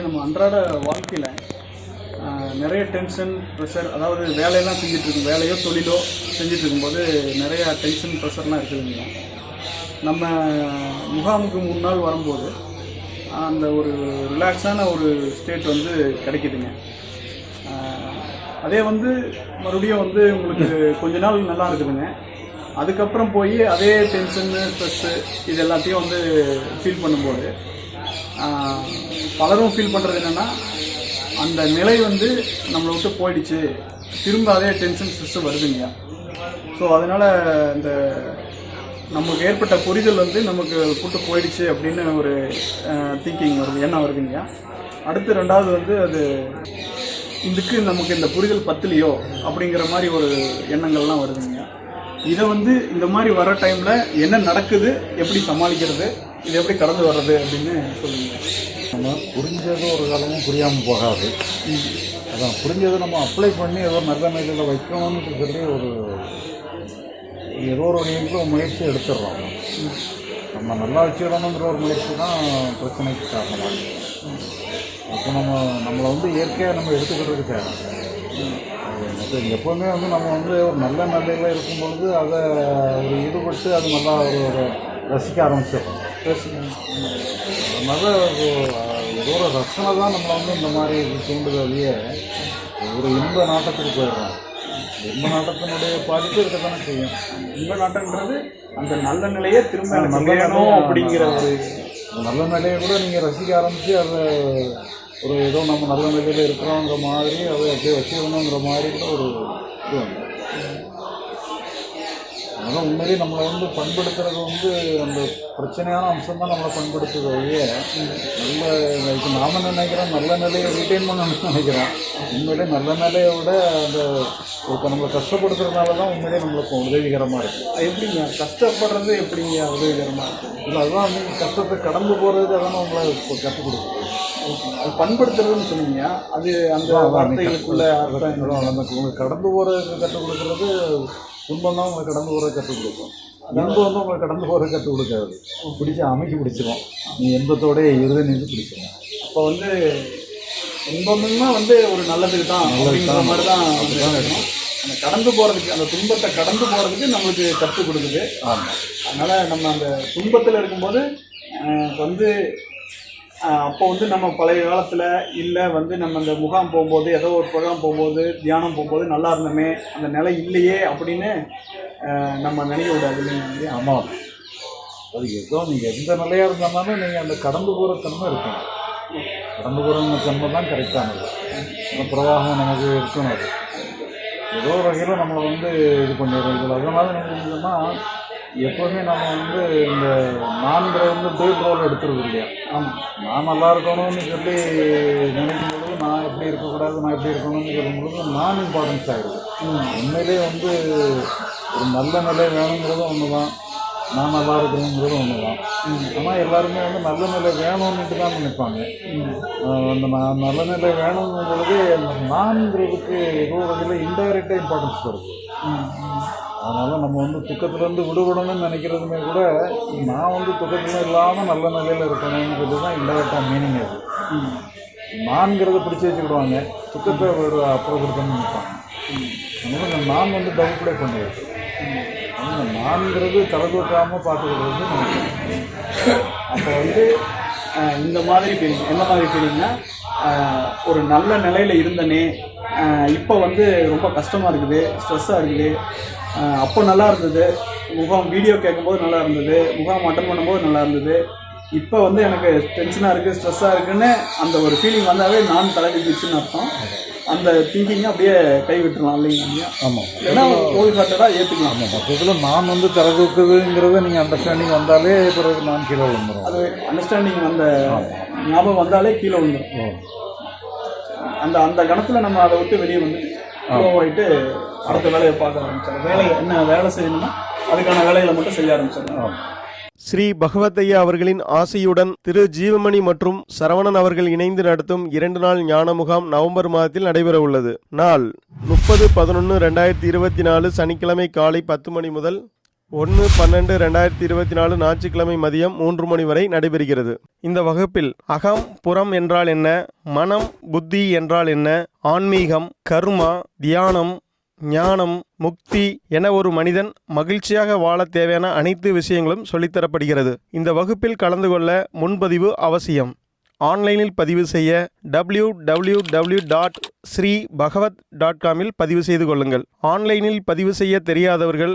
நம்ம அன்றாட வாழ்க்கையில் நிறைய டென்ஷன் ப்ரெஷர் அதாவது வேலையெல்லாம் செஞ்சுட்டு இருக்கும் வேலையோ தொழிலோ செஞ்சுட்டு இருக்கும்போது நிறையா டென்ஷன் ப்ரெஷர்லாம் இருக்குதுங்க நம்ம முகாமுக்கு மூணு நாள் வரும்போது அந்த ஒரு ரிலாக்ஸான ஒரு ஸ்டேட் வந்து கிடைக்கிதுங்க. அதே வந்து மறுபடியும் வந்து உங்களுக்கு கொஞ்ச நாள் நல்லா இருக்குதுங்க. அதுக்கப்புறம் போய் அதே டென்ஷனு ஸ்ட்ரெஸ்ஸு இது எல்லாத்தையும் வந்து ஃபீல் பண்ணும்போது பலரும் ஃபீல் பண்ணுறது என்னென்னா அந்த நிலை வந்து நம்மளை விட்டு போயிடுச்சு. திரும்ப அதே டென்ஷன் ஸ்ட்ரெஸ்ஸு வருதுங்க ஸோ அதனால் இந்த நமக்கு ஏற்பட்ட புரிதல் வந்து நமக்கு கூட்டு போயிடுச்சு அப்படின்னு ஒரு திங்கிங் வருது எண்ணம் வருதுங்க அடுத்து ரெண்டாவது வந்து அது இதுக்கு நமக்கு இந்த புரிதல் பத்தலையோ அப்படிங்கிற மாதிரி ஒரு எண்ணங்கள்லாம் வருதுங்க இதை வந்து இந்த மாதிரி வர டைமில் என்ன நடக்குது எப்படி சமாளிக்கிறது இது எப்படி கடந்து வர்றது அப்படின்னு சொல்லுங்க. நம்ம புரிஞ்சது ஒரு காலமும் புரியாமல் போகாது. அதான் புரிஞ்சதை நம்ம அப்ளை பண்ணி ஏதோ நல்ல நிலையில் வைக்கணும்னு சொல்லி ஒரு ஏதோ ஒரு வகையில் முயற்சி எடுத்துடுறோம். நம்ம நல்லா வச்சுக்கணுங்கிற ஒரு முயற்சி தான் பிரச்சனைக்கு காரணமாக அப்போ நம்ம நம்மளை வந்து இயற்கையாக நம்ம எடுத்துக்கிறதுக்கு தேவை. எப்போவுமே வந்து நம்ம வந்து ஒரு நல்ல நிலையில் இருக்கும்பொழுது அதை ஒரு ஈடுபட்டு அது நல்லா ஒரு ஒரு ரசிக்க ஆரம்பிச்சிடும் மத ஒரு, ஏதோ ஒரு ரசனை தான் நம்மளை வந்து இந்த மாதிரி தூண்டுதலையே ஒரு இன்ப நாட்டத்துக்கு போயிடுறோம் இன்ப நாட்டத்தினுடைய பாதிப்பு இருக்கத்தானே செய்யும். இன்ப நாட்டன்றது அந்த நல்ல நிலையை திரும்ப நல்ல வேணும் அப்படிங்கிற ஒரு நல்ல நிலையை கூட நீங்கள் ரசிக்க ஆரம்பித்து அதை ஒரு ஏதோ நம்ம நல்ல நிலையில் இருக்கிறோங்கிற மாதிரி அதை அப்படியே வச்சுக்கணுங்கிற மாதிரி கூட ஒரு இது வந்து அதனால் உண்மையிலேயே நம்மளை வந்து பண்படுத்துறது வந்து அந்த பிரச்சனையான அம்சம் தான் நம்மளை பண்படுத்துது ஒழிய நல்ல இப்போ நாம நினைக்கிறோம் நல்ல நிலையை ரீட்டைன் பண்ணணும்னு நினைக்கிறோம். உண்மையிலே நல்ல நிலையை விட அந்த இப்போ நம்மளை கஷ்டப்படுத்துறதுனால தான் உண்மையிலேயே நம்மளுக்கு உதவிகரமாக இருக்குது அது எப்படிங்க? கஷ்டப்படுறது எப்படிங்க உதவிகரமாக இருக்குது இல்லை அதுதான் நீங்கள் கஷ்டத்தை கடந்து போகிறதுக்கு அதான் உங்களை கற்றுக் கொடுக்குது. அது பண்படுத்துறதுன்னு சொன்னீங்க. அது அந்த வார்த்தைகளுக்குள்ள அர்த்தம் கடந்து போகிறதுக்கு கற்றுக் கொடுக்குறது துன்பம் தான் உங்களுக்கு கடந்து போகிறதுக்கு கற்றுக் கொடுக்கும். இன்பம் வந்து உங்களுக்கு கடந்து போகிறதுக்கு கற்றுக் கொடுக்காது. பிடிச்சி அமைக்கி பிடிச்சிரும். நீ இன்பத்தோடய இருதை நின்று பிடிச்சிரும். அப்போ வந்து இன்பம்னா வந்து ஒரு நல்லதுக்கு தான் அப்படிங்கிற மாதிரி தான் வந்து இருக்கணும். அந்த கடந்து போகிறதுக்கு அந்த துன்பத்தை கடந்து போகிறதுக்கு நம்மளுக்கு கற்றுக் கொடுக்குது. ஆமாம் அதனால் நம்ம அந்த துன்பத்தில் இருக்கும்போது வந்து அப்போ வந்து நம்ம பழைய காலத்தில் இல்லை வந்து நம்ம அந்த முகாம் போகும்போது ஏதோ ஒரு ப்ரோக்ராம் போகும்போது தியானம் போகும்போது நல்லா இருந்தோமே அந்த நிலை இல்லையே அப்படின்னு நம்ம நினைக்க விடாது இல்லைங்க ஆமாம் அது ஏதோ நீங்கள் எந்த நிலையாக இருந்தாலும் நீங்கள் அந்த கடந்து போகிற தன்மை இருக்கணும் கடந்து போகிற தன்மை தான் கரெக்டானது அந்த பிரவாகம் நமக்கு இருக்கணும் அது. ஏதோ ஒரு வகையில் நம்மளை வந்து இது பண்ணிடுறோம் இதில் அதனால என்ன சொன்னால் எப்போவுமே நம்ம வந்து இந்த நான்கிற வந்து டேட் ரோல் எடுத்துருது இல்லையா? ஆமாம் நான் நல்லா இருக்கணும்னு சொல்லி நினைக்கும் பொழுது நான் எப்படி இருக்கக்கூடாது நான் எப்படி இருக்கணும்னு சொல்லும் பொழுது நான் இம்பார்ட்டன்ஸ் ஆகிடுது உண்மையிலே வந்து ஒரு நல்ல நிலை வேணுங்கிறதும் ஒன்று தான் நான் நல்லா இருக்கணுங்கிறதும் ஒன்று தான் ஆனால் எல்லாருமே வந்து நல்ல நிலை வேணும்னுட்டு தான் நினைப்பாங்க. அந்த நான் நல்ல நிலை வேணுங்கும் பொழுது அந்த நான்கிறதுக்கு ஏதோ ஒரு வகையில் இன்டைரக்டாக இம்பார்ட்டன்ஸ் வருது அதனால் நம்ம வந்து துக்கத்துலேருந்து விடுபடணும்னு நினைக்கிறதுமே கூட நான் வந்து துக்கத்தில் இல்லாமல் நல்ல நிலையில் இருக்கணுங்கிறது தான் இன்டெரக்டாக மீனிங் அது. நான்கிறத பிடிச்சி வச்சுக்கிடுவாங்க. துக்கத்தை ஒரு அப்புறப்படுத்தணும்னு நினைப்பாங்க. அதனால இந்த நான் வந்து டவுன்ப்ளே பண்ணிடுது அந்த நான்கிறது தலை தூக்காமல் பார்த்துக்கிறது நமக்கு அப்போ வந்து இந்த மாதிரி ஃபீலிங் என்ன மாதிரி ஃபீலிங்னா ஒரு நல்ல நிலையில் இருந்தனே இப்போ வந்து ரொம்ப கஷ்டமாக இருக்குது ஸ்ட்ரெஸ்ஸாக இருக்குது. அப்போ நல்லா இருந்தது. முகாம் வீடியோ கேட்கும்போது நல்லா இருந்தது. முகாம் அட்டன் பண்ணும்போது நல்லா இருந்தது. இப்போ வந்து எனக்கு டென்ஷனாக இருக்குது ஸ்ட்ரெஸ்ஸாக இருக்குன்னு அந்த ஒரு ஃபீலிங் வந்தாவே நான் தலைவிக்குச்சுன்னு அர்த்தம். அந்த திங்கிங்கை அப்படியே கை விட்டுறலாம் இல்லைங்க ஆமாம் இல்லைன்னா ஓல் ஹார்ட்டடாக ஏற்றுக்கலாம் ஆமாம் மொத்தத்தில் நான் வந்து தலை தூக்குதுங்கிறத நீங்கள் அண்டர்ஸ்டாண்டிங் வந்தாலே பிறகு நான் கீழே விழுந்துரும். அது அண்டர்ஸ்டாண்டிங் வந்த ஞாபகம் வந்தாலே கீழே விழுந்துடும் அந்த அந்த கணத்தில் நம்ம அதை விட்டு வெளியே வந்து ஆகிட்டு அடுத்த வேலையை பார்க்க ஆரம்பிச்சிடலாம் வேலை என்ன வேலை செய்யணுமோ அதுக்கான வேலைகளை மட்டும் செய்ய ஆரம்பிச்சிடலாம் ஸ்ரீ பகவத்தையா அவர்களின் ஆசையுடன் திரு ஜீவமணி மற்றும் சரவணன் அவர்கள் இணைந்து நடத்தும் இரண்டு நாள் ஞான முகாம் நவம்பர் மாதத்தில் நடைபெற உள்ளது. நாள் முப்பது பதினொன்று ரெண்டாயிரத்தி இருபத்தி நாலு சனிக்கிழமை காலை பத்து மணி முதல் ஒன்று பன்னெண்டு ரெண்டாயிரத்தி இருபத்தி நாலு ஞாயிற்றுக்கிழமை மதியம் மூன்று மணி வரை நடைபெறுகிறது. இந்த வகுப்பில் அகம் புறம் என்றால் என்ன மனம் புத்தி என்றால் என்ன ஆன்மீகம் கர்மா தியானம் ஞானம் முக்தி என ஒரு மனிதன் மகிழ்ச்சியாக வாழ தேவையான அனைத்து விஷயங்களும் சொல்லித்தரப்படுகிறது. இந்த வகுப்பில் கலந்து கொள்ள முன்பதிவு அவசியம். ஆன்லைனில் பதிவு செய்ய W W W dot Shri Bhagavad dot காமில் பதிவு செய்து கொள்ளுங்கள். ஆன்லைனில் பதிவு செய்ய தெரியாதவர்கள்